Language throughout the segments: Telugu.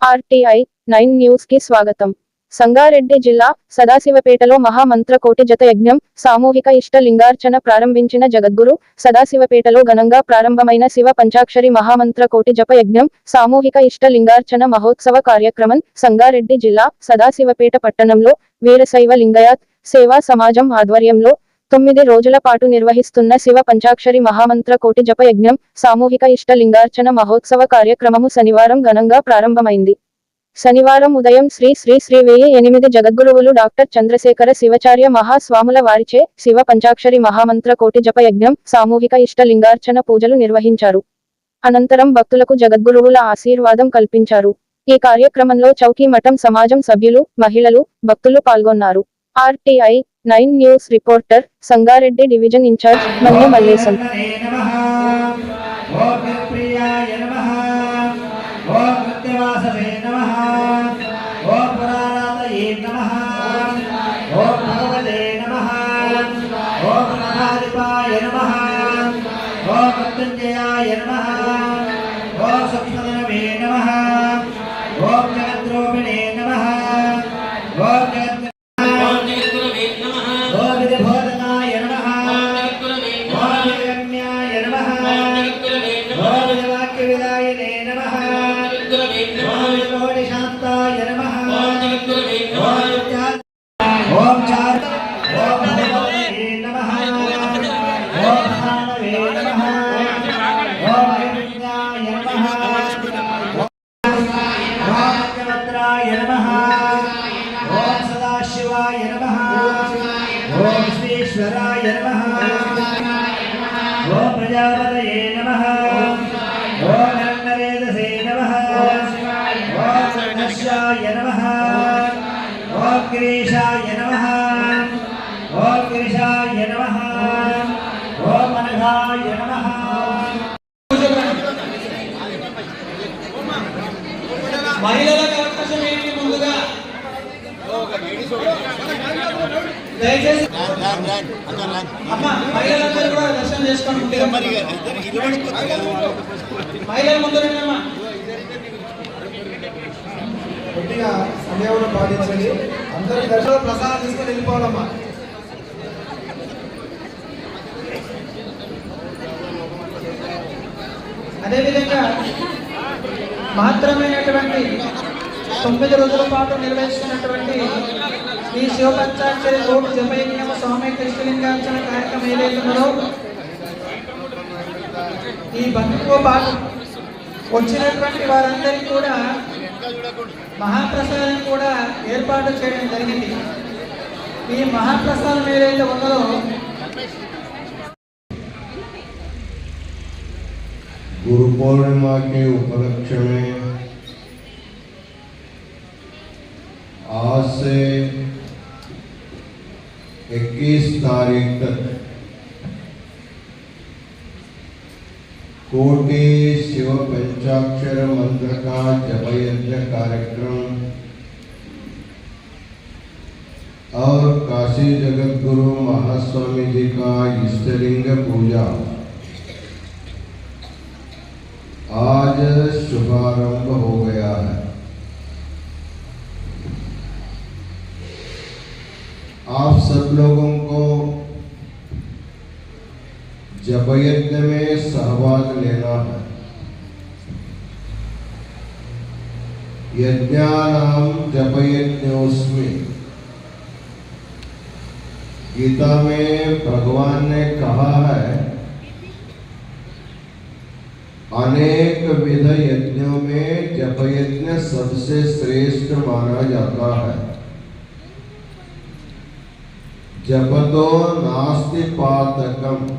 ఆర్టీఐ నైన్ న్యూస్కి స్వాగతం. సంగారెడ్డి జిల్లా సదాశివపేటలో మహామంత్రకోటి జత యజ్ఞం సామూహిక ఇష్ట లింగార్చన ప్రారంభించిన జగద్గురు సదాశివపేటలో ఘనంగా ప్రారంభమైన శివ పంచాక్షరి మహామంత్రకోటి జప యజ్ఞం సామూహిక ఇష్ట లింగార్చన మహోత్సవ కార్యక్రమం సంగారెడ్డి జిల్లా సదాశివపేట పట్టణంలో వీరశైవ లింగయాత్ సేవా సమాజం ఆధ్వర్యంలో తొమ్మిది రోజుల పాటు నిర్వహిస్తున్న శివ పంచాక్షరి మహామంత్ర కోటి జప యజ్ఞం సామూహిక ఇష్ట లింగార్చన మహోత్సవ కార్యక్రమము శనివారం ఘనంగా ప్రారంభమైంది. శనివారం ఉదయం శ్రీ శ్రీ శ్రీ వెయ్యి ఎనిమిది జగద్గురువులు డాక్టర్ చంద్రశేఖర శివచార్య మహాస్వాముల వారిచే శివ పంచాక్షరి మహామంత్ర కోటి జప యజ్ఞం సామూహిక ఇష్ట లింగార్చన పూజలు నిర్వహించారు. అనంతరం భక్తులకు జగద్గురువుల ఆశీర్వాదం కల్పించారు. ఈ కార్యక్రమంలో చౌకీ మఠం సమాజం సభ్యులు మహిళలు భక్తులు పాల్గొన్నారు. RTI nine news reporter Sangareddy division incharge Manya Mallesham. ఓం ప్రియాయ నమః. जगद्गुरवे नमः ओम शांताय नमः ओम जगद्गुरवे नमः ओम चार ओम भगवते नमः ओम भानवे नमः ओम अहिंसाय नमः ओम जगत्राय नमः ओम सदाशिवाय नमः ओम श्रीश्वराय नमः నమః ఓం గిరీశాయ నమః ఓం గిరిశాయ నమః ఓం అనఘాయ నమః మహిళలకు అవకాశం ఏంటి ముందుగా? దయచేసి అమ్మ మహిళలందరూ కూడా దర్శనం చేసుకోండి. మహిళల ముందు రండి అమ్మా. కొద్దిగా సమయంలో పాటించండి. అందరి దర్శన ప్రసాదం తీసుకొని వెళ్ళిపోవాలమ్మా. అదేవిధంగా మాత్రమైనటువంటి తొమ్మిది రోజుల పాటు నిర్వహిస్తున్నటువంటి ఈ శివపంచాక్షరి కోటి జపయజ్ఞమ స్వామి కృష్ణలింగార్చన కార్యక్రమం ఏదైతే ఈ భక్తితో పాటు వచ్చినటువంటి వారందరికీ కూడా మహాప్రసాదం కూడా ఏర్పాటు చేయడం జరిగింది ఈ మహాప్రసాదం ఏదైతే ఉన్నదో गुरु पूर्णिमा के उपलक्ष्य में आज से 21 तारीख तक कोटि शिव पंचाक्षर मंत्र का जप यज्ञ कार्यक्रम और काशी जगत गुरु महास्वामी जी का इष्टलिंग पूजा आज शुभारंभ हो गया है। आप सब लोगों को जप यज्ञ में सहभाग लेना है। यज्ञानाम जप यज्ञोस्मि गीता में भगवान ने कहा है, अनेक विध यज्ञों में जप यज्ञ सबसे श्रेष्ठ माना जाता है। जपतो नास्ति पातकम।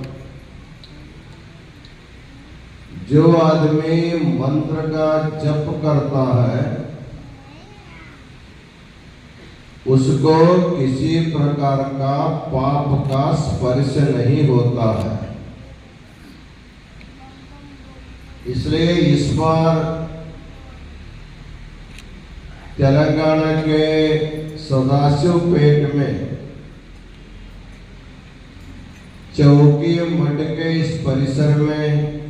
जो आदमी मंत्र का जप करता है, उसको किसी प्रकार का पाप का स्पर्श नहीं होता है। इसलिए इस बार तेलंगाना के सदाशिव पेट में चौकी मठ के इस परिसर में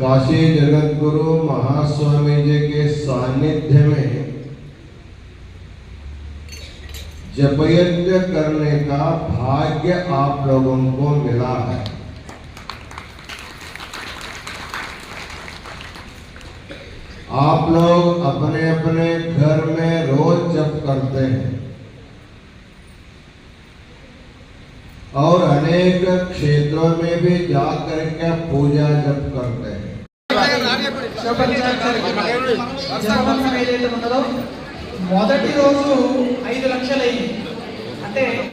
काशी जगत गुरु महास्वामी जी के सानिध्य में जपयज्ञ करने का भाग्य आप लोगों को मिला है। आप लोग अपने अपने घर में रोज जप करते हैं। और अनेक क्षेत्रों में भी जाकर के पूजा जप करते हैं శివపంచాక్షరి జపమంత్రం ఏదైతే ఉన్నదో మొదటి రోజు ఐదు లక్షలయ్యి అంటే